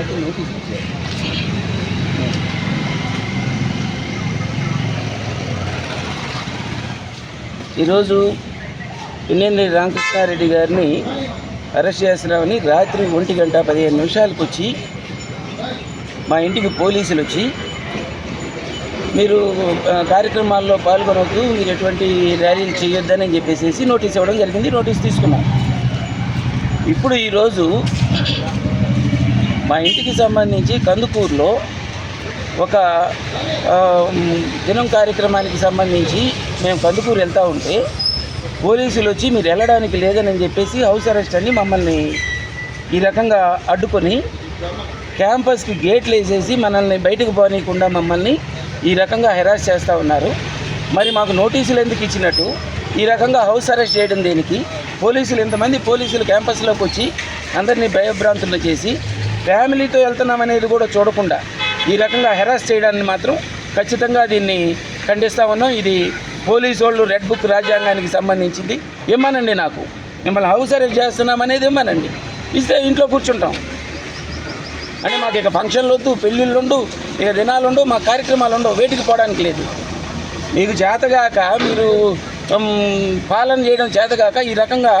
అయితే నోటీస్ ఇచ్చారు. ఈరోజు రామకృష్ణారెడ్డి గారిని అరెస్ట్ చేస్తున్నామని రాత్రి ఒంటి గంట పదిహేను నిమిషాలకు వచ్చి మా ఇంటికి పోలీసులు వచ్చి మీరు కార్యక్రమాల్లో పాల్గొనవద్దు మీరు ఎటువంటి ర్యాలీలు చేయొద్దని చెప్పేసి నోటీస్ ఇవ్వడం జరిగింది. నోటీస్ తీసుకున్నాం. ఇప్పుడు ఈరోజు మా ఇంటికి సంబంధించి కందుకూరులో ఒక దినం కార్యక్రమానికి సంబంధించి మేము కందుకూరు వెళ్తూ ఉంటే పోలీసులు వచ్చి మీరు వెళ్ళడానికి లేదని చెప్పేసి హౌస్ అరెస్ట్ అని మమ్మల్ని ఈ రకంగా అడ్డుకొని క్యాంపస్కి గేట్లు వేసేసి మనల్ని బయటకు పోనీయకుండా మమ్మల్ని ఈ రకంగా హెరాస్ చేస్తూ ఉన్నారు. మరి మాకు నోటీసులు ఎందుకు ఇచ్చినట్టు? ఈ రకంగా హౌస్ అరెస్ట్ చేయడం దేనికి? పోలీసులు ఎంతమంది పోలీసులు క్యాంపస్లోకి వచ్చి అందరినీ భయభ్రాంతులు చేసి ఫ్యామిలీతో వెళ్తున్నాం అనేది కూడా చూడకుండా ఈ రకంగా హెరాస్ చేయడాన్ని మాత్రం ఖచ్చితంగా దీన్ని ఖండిస్తా ఉన్నాం. ఇది పోలీసు వాళ్ళు రెడ్ బుక్ రాజ్యాంగానికి సంబంధించింది. ఇమ్మనండి నాకు. మిమ్మల్ని హౌస్ అరెస్ట్ చేస్తున్నామనేది ఇమ్మనండి. ఇస్తే ఇంట్లో కూర్చుంటాం. అంటే మాకు ఇక ఫంక్షన్లు వద్దు పెళ్ళిళ్ళు ఉండు ఇక దినాలు ఉండు మా కార్యక్రమాలు ఉండవు వేటికి పోవడానికి లేదు. మీకు చేతగాక మీరు పాలన చేయడం చేతగాక ఈ రకంగా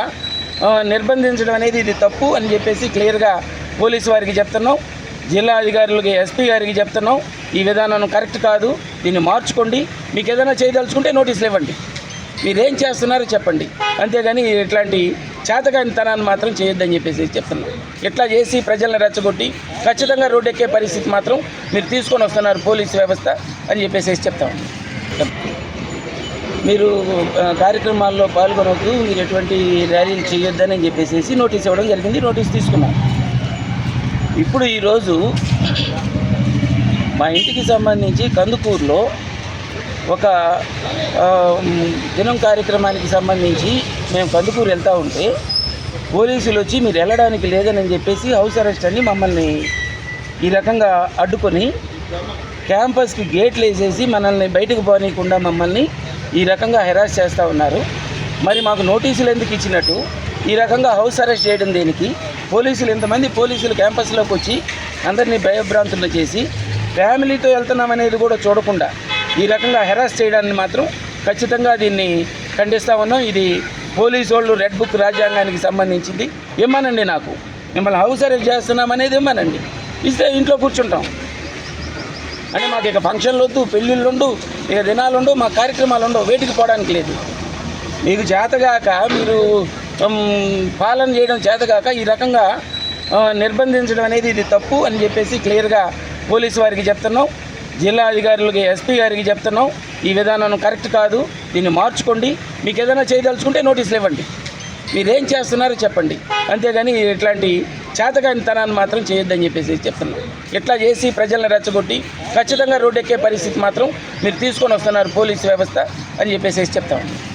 నిర్బంధించడం అనేది ఇది తప్పు అని చెప్పేసి క్లియర్గా పోలీసు వారికి చెప్తున్నాం జిల్లా అధికారులకి ఎస్పీ గారికి చెప్తున్నాం ఈ విధానం కరెక్ట్ కాదు దీన్ని మార్చుకోండి మీకు ఏదైనా చేయదలుచుకుంటే నోటీసులు ఇవ్వండి. మీరేం చేస్తున్నారో చెప్పండి. అంతేగాని ఇట్లాంటి చేతకానితనాన్ని మాత్రం చేయొద్దని చెప్పేసి చెప్తున్నాం. ఇట్లా చేసి ప్రజలను రెచ్చగొట్టి ఖచ్చితంగా రోడ్డు ఎక్కే పరిస్థితి మాత్రం మీరు తీసుకొని వస్తున్నారు పోలీసు వ్యవస్థ అని చెప్పేసి చెప్తాం. మీరు కార్యక్రమాల్లో పాల్గొనవద్దు మీరు ఎటువంటి ర్యాలీలు చేయొద్దని చెప్పేసి నోటీస్ ఇవ్వడం జరిగింది. నోటీస్ తీసుకున్నాం. ఇప్పుడు ఈరోజు మా ఇంటికి సంబంధించి కందుకూరులో ఒక దినం కార్యక్రమానికి సంబంధించి మేము కందుకూరు వెళ్తూ ఉంటే పోలీసులు వచ్చి మీరు వెళ్ళడానికి లేదని చెప్పేసి హౌస్ అరెస్ట్ అని మమ్మల్ని ఈ రకంగా అడ్డుకొని క్యాంపస్కి గేట్లు వేసేసి మనల్ని బయటకు పోనీయకుండా మమ్మల్ని ఈ రకంగా హెరాస్ చేస్తూ ఉన్నారు. మరి మాకు నోటీసులు ఎందుకు ఇచ్చినట్టు? ఈ రకంగా హౌస్ అరెస్ట్ చేయడం దేనికి? పోలీసులు ఇంతమంది పోలీసులు క్యాంపస్లోకి వచ్చి అందరినీ భయభ్రాంతులు చేసి ఫ్యామిలీతో వెళ్తున్నామనేది కూడా చూడకుండా ఈ రకంగా హెరాస్ చేయడాన్ని మాత్రం ఖచ్చితంగా దీన్ని ఖండిస్తా ఉన్నాం. ఇది పోలీసు వాళ్ళు రెడ్ బుక్ రాజ్యాంగానికి సంబంధించింది. ఇమ్మనండి నాకు. మిమ్మల్ని హౌస్ అరెస్ట్ చేస్తున్నామనేది ఇమ్మనండి. ఇస్తే ఇంట్లో కూర్చుంటాం. అంటే మాకు ఇక ఫంక్షన్లు వద్దు పెళ్ళిళ్ళు ఉండు ఇక దినాలు ఉండు మా కార్యక్రమాలు ఉండవు వేటికి పోవడానికి లేదు. మీకు చేతగాక మీరు పాలన చేయడం చేతగాక ఈ రకంగా నిర్బంధించడం అనేది ఇది తప్పు అని చెప్పేసి క్లియర్గా పోలీసు వారికి చెప్తున్నాం. జిల్లా అధికారులకి ఎస్పీ గారికి చెప్తున్నాం. ఈ విధానం కరెక్ట్ కాదు. దీన్ని మార్చుకోండి. మీకు ఏదైనా చేయదలుచుకుంటే నోటీసులు ఇవ్వండి. మీరేం చేస్తున్నారో చెప్పండి. అంతేగాని ఇట్లాంటి చేతకానితనాన్ని మాత్రం చేయొద్దని చెప్పేసి చెప్తున్నాం. ఇట్లా చేసి ప్రజలను రెచ్చగొట్టి ఖచ్చితంగా రోడ్డు ఎక్కే పరిస్థితి మాత్రం మీరు తీసుకొని వస్తున్నారు పోలీసు వ్యవస్థ అని చెప్పేసి చెప్తామండి